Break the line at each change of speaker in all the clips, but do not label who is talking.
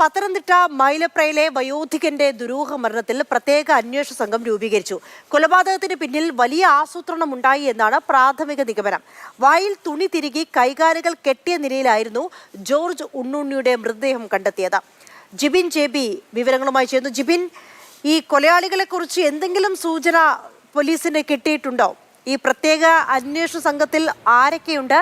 പത്തനംതിട്ട മൈലപ്രയിലെ വയോധികന്റെ ദുരൂഹ മരണത്തിൽ പ്രത്യേക അന്വേഷണ സംഘം രൂപീകരിച്ചു. കൊലപാതകത്തിന് പിന്നിൽ വലിയ ആസൂത്രണം ഉണ്ടായി എന്നാണ് പ്രാഥമിക നിഗമനം. വായിൽ തുണി തിരുകി കൈകാലുകൾ കെട്ടിയ നിലയിലായിരുന്നു ജോർജ് ഉണ്ണുണ്ണിയുടെ മൃതദേഹം കണ്ടെത്തിയത്. ജിബിൻ ജെബി വിവരങ്ങളുമായി ചേർന്നു ജിബിൻ ഈ കൊലയാളികളെ കുറിച്ച് എന്തെങ്കിലും സൂചന പോലീസിന് കിട്ടിയിട്ടുണ്ടോ? ഈ പ്രത്യേക അന്വേഷണ സംഘത്തിൽ ആരൊക്കെയുണ്ട്?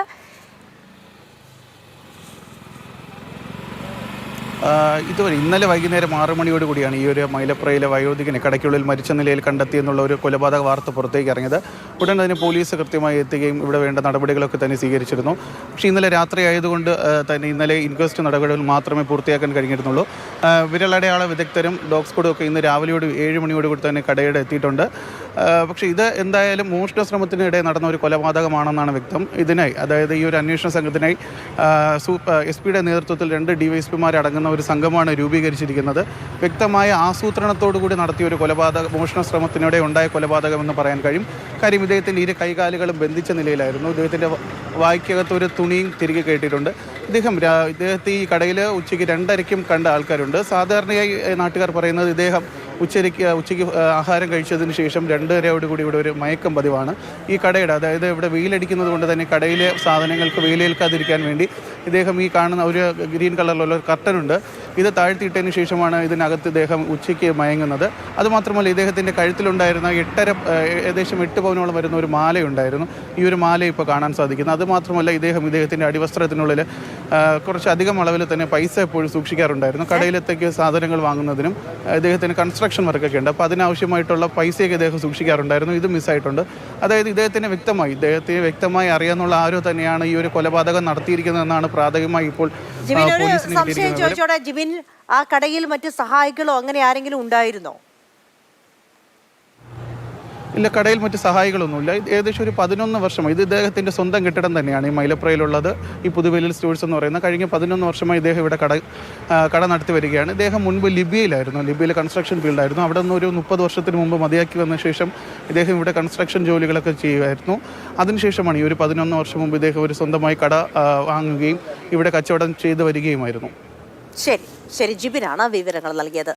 ഇതുവരെ ഇന്നലെ വൈകുന്നേരം ആറ് മണിയോട് കൂടിയാണ് ഈ ഒരു മൈലപ്രയിലെ വയോധികനെ കടയ്ക്കുള്ളിൽ മരിച്ച നിലയിൽ കണ്ടെത്തിയെന്നുള്ള ഒരു കൊലപാതക വാർത്ത പുറത്തേക്ക് ഇറങ്ങിയത്. ഉടൻ അതിന് പോലീസ് കൃത്യമായി എത്തുകയും ഇവിടെ വേണ്ട നടപടികളൊക്കെ തന്നെ സ്വീകരിച്ചിരുന്നു. പക്ഷേ ഇന്നലെ രാത്രി ആയതുകൊണ്ട് തന്നെ ഇന്നലെ ഇൻക്വസ്റ്റ് നടപടികൾ മാത്രമേ പൂർത്തിയാക്കാൻ കഴിഞ്ഞിരുന്നുള്ളൂ. വിരലടയാള വിദഗ്ധരും ഡോഗ് സ്ക്വാഡും ഒക്കെ ഇന്ന് രാവിലെയോട് ഏഴ് മണിയോട് കൂടി തന്നെ കടയുടെ എത്തിയിട്ടുണ്ട്. പക്ഷേ ഇത് എന്തായാലും മോഷണ ശ്രമത്തിനിടെ നടന്ന ഒരു കൊലപാതകമാണെന്നാണ് വ്യക്തം. ഇതിനായി അതായത് ഈ ഒരു അന്വേഷണ സംഘത്തിനായി എസ് പിയുടെ നേതൃത്വത്തിൽ രണ്ട് ഡിവൈഎസ്പിമാരടങ്ങുന്ന ഒരു സംഘമാണ് രൂപീകരിച്ചിരിക്കുന്നത്. വ്യക്തമായ ആസൂത്രണത്തോടു കൂടി നടത്തിയ ഒരു കൊലപാതക മോഷണ ശ്രമത്തിനിടെ ഉണ്ടായ കൊലപാതകം എന്ന് പറയാൻ കഴിയും. കാര്യം ഇദ്ദേഹത്തിന്റെ ഇരു കൈകാലുകളും ബന്ധിച്ച നിലയിലായിരുന്നു. ഇദ്ദേഹത്തിന്റെ വായിക്കകത്ത് ഒരു തുണിയും തിരികെ കേട്ടിട്ടുണ്ട് ഇദ്ദേഹം ഇദ്ദേഹത്തെ ഈ കടയിൽ ഉച്ചയ്ക്ക് രണ്ടരയ്ക്കും കണ്ട ആൾക്കാരുണ്ട്. സാധാരണയായി നാട്ടുകാർ പറയുന്നത് ഇദ്ദേഹം ഉച്ചയ്ക്ക് ഉച്ചയ്ക്ക് ആഹാരം കഴിച്ചതിന് ശേഷം രണ്ടരയോട് കൂടി ഇവിടെ ഒരു മയക്കം പതിവാണ്. ഈ കടയുടെ അതായത് ഇവിടെ വെയിലടിക്കുന്നത് കൊണ്ട് തന്നെ കടയിലെ സാധനങ്ങൾക്ക് വെയിലേൽക്കാതിരിക്കാൻ വേണ്ടി ഇദ്ദേഹം ഈ കാണുന്ന ഒരു ഗ്രീൻ കളറിലുള്ള ഒരു കർട്ടനുണ്ട്. ഇത് താഴ്ത്തിയിട്ടതിന് ശേഷമാണ് ഇതിനകത്ത് ഇദ്ദേഹം ഉച്ചയ്ക്ക് മയങ്ങുന്നത്. അതുമാത്രമല്ല ഇദ്ദേഹത്തിന്റെ കഴുത്തിലുണ്ടായിരുന്ന എട്ടര ഏകദേശം എട്ട് പവനോളം വരുന്ന ഒരു മാലയുണ്ടായിരുന്നു. ഈ ഒരു മാല ഇപ്പോൾ കാണാൻ സാധിക്കുന്നു. അതുമാത്രമല്ല ഇദ്ദേഹം ഇദ്ദേഹത്തിന്റെ അടിവസ്ത്രത്തിനുള്ളിൽ കുറച്ച് അധികം അളവിൽ തന്നെ പൈസ എപ്പോഴും സൂക്ഷിക്കാറുണ്ടായിരുന്നു. കടയിലത്തേക്ക് സാധനങ്ങൾ വാങ്ങുന്നതിനും ഇദ്ദേഹത്തിന് കൺസ്ട്രക്ഷൻ വർക്കൊക്കെ ഉണ്ട്. അപ്പോൾ അതിനാവശ്യമായിട്ടുള്ള പൈസയൊക്കെ ഇദ്ദേഹം സൂക്ഷിക്കാറുണ്ടായിരുന്നു. ഇത് മിസ്സായിട്ടുണ്ട്. അതായത് ഇദ്ദേഹത്തിന് വ്യക്തമായി ഇദ്ദേഹത്തിന് വ്യക്തമായി അറിയാമെന്നുള്ള ആരോ തന്നെയാണ് ഈ ഒരു കൊലപാതകം നടത്തിയിരിക്കുന്നതെന്നാണ് പ്രാഥമികമായി ഇപ്പോൾ ആ,
സംശയം ചോദിച്ചോടെ പോലീസിന് ആ കടയിൽ മറ്റ് സഹായികളോ അങ്ങനെ ആരെങ്കിലും ഉണ്ടായിരുന്നോ?
ഇല്ല കടയിൽ മറ്റ് സഹായികളൊന്നുമില്ല. ഇത് ഏകദേശം ഒരു പതിനൊന്ന് വർഷമായി. ഇത് ഇദ്ദേഹത്തിന്റെ സ്വന്തം കെട്ടിടം തന്നെയാണ് ഈ മൈലപ്രയിലുള്ളത്. ഈ പുതുവേലിൽ സ്റ്റോഴ്സ് എന്ന് പറയുന്നത് കഴിഞ്ഞ പതിനൊന്ന് വർഷമായി ഇദ്ദേഹം ഇവിടെ കട കട നടത്തി വരികയാണ്. ഇദ്ദേഹം മുൻപ് ലിബിയയിലായിരുന്നു. ലിബിയയിൽ കൺസ്ട്രക്ഷൻ ഫീൽഡായിരുന്നു അവിടെ നിന്ന് ഒരു മുപ്പത് വർഷത്തിന് മുമ്പ് മതിയാക്കി വന്ന ശേഷം ഇദ്ദേഹം ഇവിടെ കൺസ്ട്രക്ഷൻ ജോലികളൊക്കെ ചെയ്യുമായിരുന്നു. അതിനുശേഷമാണ് ഈ ഒരു പതിനൊന്ന് വർഷം മുമ്പ് ഇദ്ദേഹം ഒരു സ്വന്തമായി കട വാങ്ങുകയും ഇവിടെ കച്ചവടം ചെയ്തു വരികയുമായിരുന്നു.
ശരി ശരി. ജിബിനാണ് വിവരങ്ങൾ നൽകിയത്.